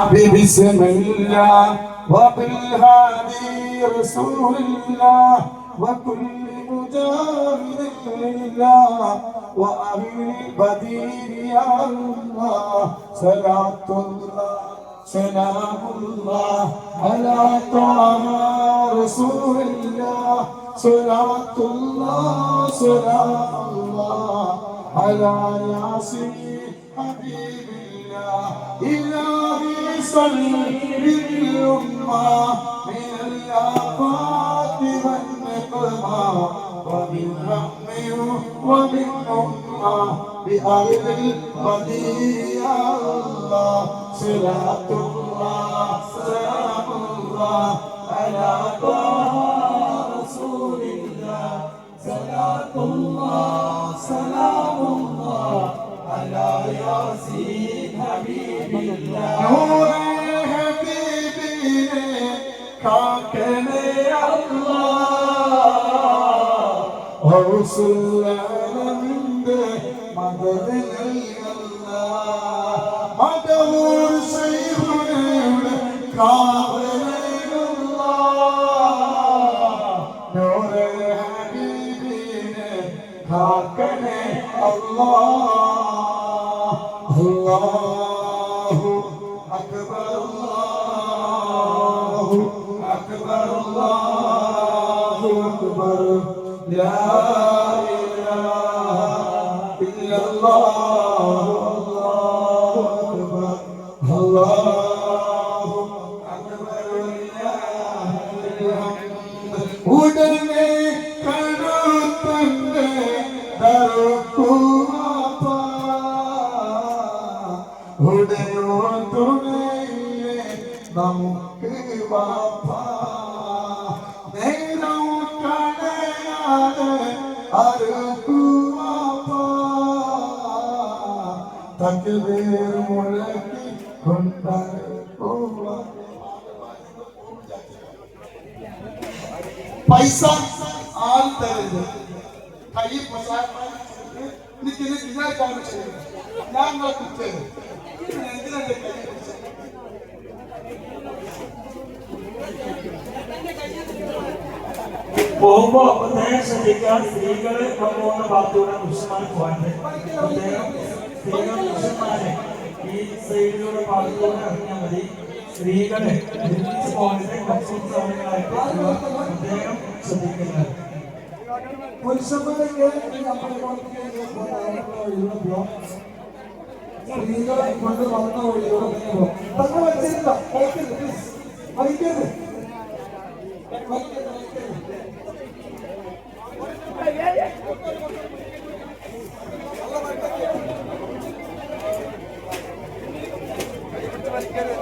بسم الله وبالهادي رسول الله وكل مجاهد لله وأهل البدير يا الله صلاة الله سلام الله على طه رسول الله صلاة الله سلام الله على ياسين حبيب الله إلهي صل للأمة من الآفات والنقمة ومن هم ومن أمة بأهل القدير يا الله صلاة الله سلام الله على طه മദത് നൽകല്ല മദവൂർ ശൈഖുനയുടെ കാവലുള്ള അക്ബർ അല്ലാഹു അക്ബർ അല്ലാഹു അക്ബർ. ലാ ഇലാഹ ഇല്ലല്ലാഹു അല്ലാഹു അക്ബർ അല്ലാഹു അക്ബർ ലില്ലാഹിൽ ഹംദ് ഉടനെ കഴുത്തന്റെ ദർക്കുവാപ്പ ഉടയോ കടയാതെ അറുക്കുവാപ്പ തക്കവേർ മുഴക്കി കൊണ്ടുപോവാ പൈസ ആൾ തരുന്നത് കൈ പ്രസാദമായി എനിക്ക് ഇത് ഞാൻ കാണിച്ചത് ഞാൻ അപ്പൊ തന്നെ? പോകുമ്പോ ശ്രദ്ധിക്കുക സ്ത്രീകൾ പോകുന്ന ഭാഗത്തൂടെ പുരുഷന്മാർ പോകാണ്ട് സ്ത്രീകൾ പുരുഷന്മാരെ ഈ സൈഡിലൂടെ ഭാഗത്തൂടെ ഇറങ്ങിയാൽ മതി. സ്ത്രീകളെ ഒരുമിച്ച് പോകരുത് കുറച്ച് സമയങ്ങളായിട്ട് പ്രത്യേകം ശ്രദ്ധിക്കുന്നത് പുരുഷന്മാരൊക്കെ സ്ത്രീകളെ കൊണ്ട് വന്ന വഴിയോടെ തന്നെ വെച്ചിരുന്ന? വഹിക്കരുത്. പ്ലീസ് വഹിക്കരുത്. വഹിക്കരുത് വഹിക്കരുത്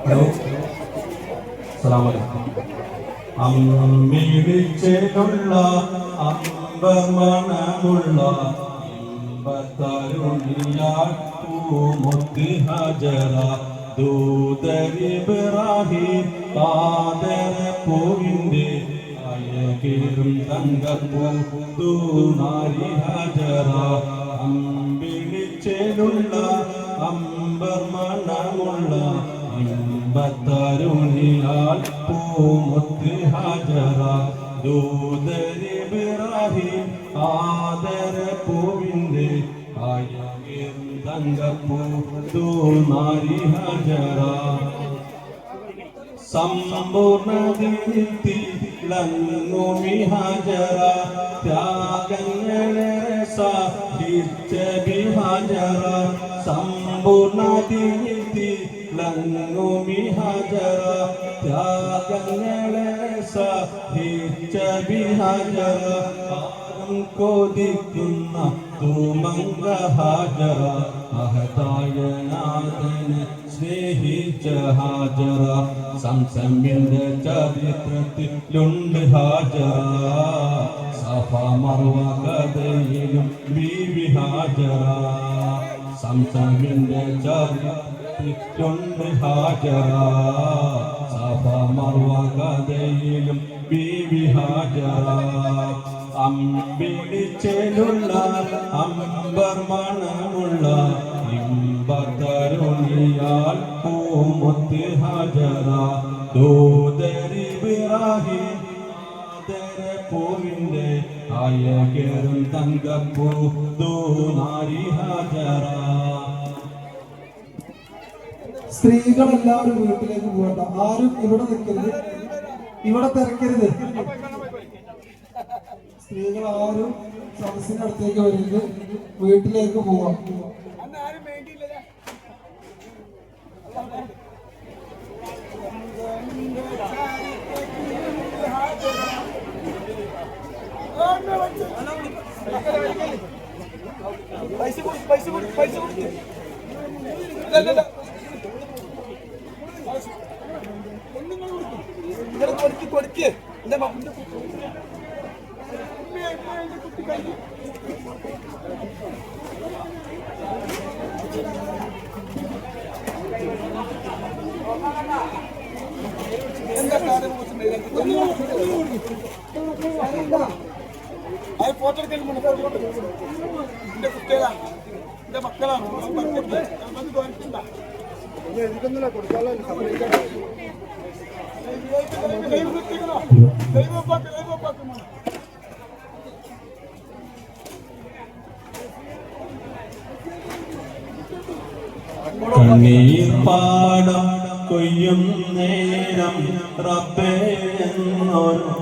ഹലോ സലാമലൈക്കും അമ്മിടിച്ചേലുള്ള അമ്പമണമുള്ള ഇമ്പത്തരുണിയാൾ പൂമുത്ത് ഹജറ ദൂതരിബ്രാഹിം കാതര പൂവിന്റെ അയകേറും തങ്കപ്പൂ ദൂനാരി ഹജറ. അമ്പിടിച്ചേലുള്ള അമ്പമണമുള്ള ഇമ്പത്തരുണിയാൽ പൂമുത്ത് ഹജറ. ദൂതരിബ്രാഹിം ആദര പൂവിന്റെ ആയം തങ്കപ്പൂ ദൂനാരി ഹജറ സമ്പൂർണതിലങ്ങുമി ഹജറ ത്യാഗങ്ങളെ സാഹിത്യ ബിഹജറ സമ്പൂർണതിലങ്ങുമി ഹജറ ത്യാഗങ്ങളെ സാഹിത്യ ബിഹജറ കൊതിക്കുന്ന തൂമംഗ ഹാജറ മഹതായ നാഥന് സ്നേഹിച്ച ഹാജറ സംസമിന്റെ ചരിത്രത്തിലുണ്ട് ഹാജറ സഫ മറുവ കഥയിലും ബീവി ഹാജറ സംസമിന്റെ ചരിത്രത്തിലുണ്ട് ഹാജറ സഫ മറുവ കഥയിലും ബീവി ഹാജറ അമ്പിളിച്ചേലുള്ള അമ്പർ ഹജറ ദൂതരിബ്രാഹിം പൂവിന്റെ അയകേറും തങ്കപ്പൂ ദൂനാരി ഹജറ സ്ത്രീകളെല്ലാവരും വീട്ടിലേക്ക് പോകണ്ട. ആരും ഇവിടെ നിൽക്കരുത്. ഇവിടെ തിരക്കരുത്. സ്ത്രീകൾ ആരും സദസ്സിനടുത്തേക്ക് വരരുത്. വീട്ടിലേക്ക് പോവാം. പൈസ പൈസ കൊടുക്ക്. ഇങ്ങനെ കൊടുക്ക് കൊടുക്ക്. എന്റെ എന്റെ കുട്ടി. കഴിഞ്ഞു എന്താ കാര്യം അത് ഫോട്ടോ എടുക്കാൻ എന്റെ കുട്ടികളാണ് എന്റെ മക്കളാണ്. തോന്നിട്ടുണ്ട കണ്ണീർ പാടം കൊയ്യും നേരം റബ്ബേ എന്നൊരു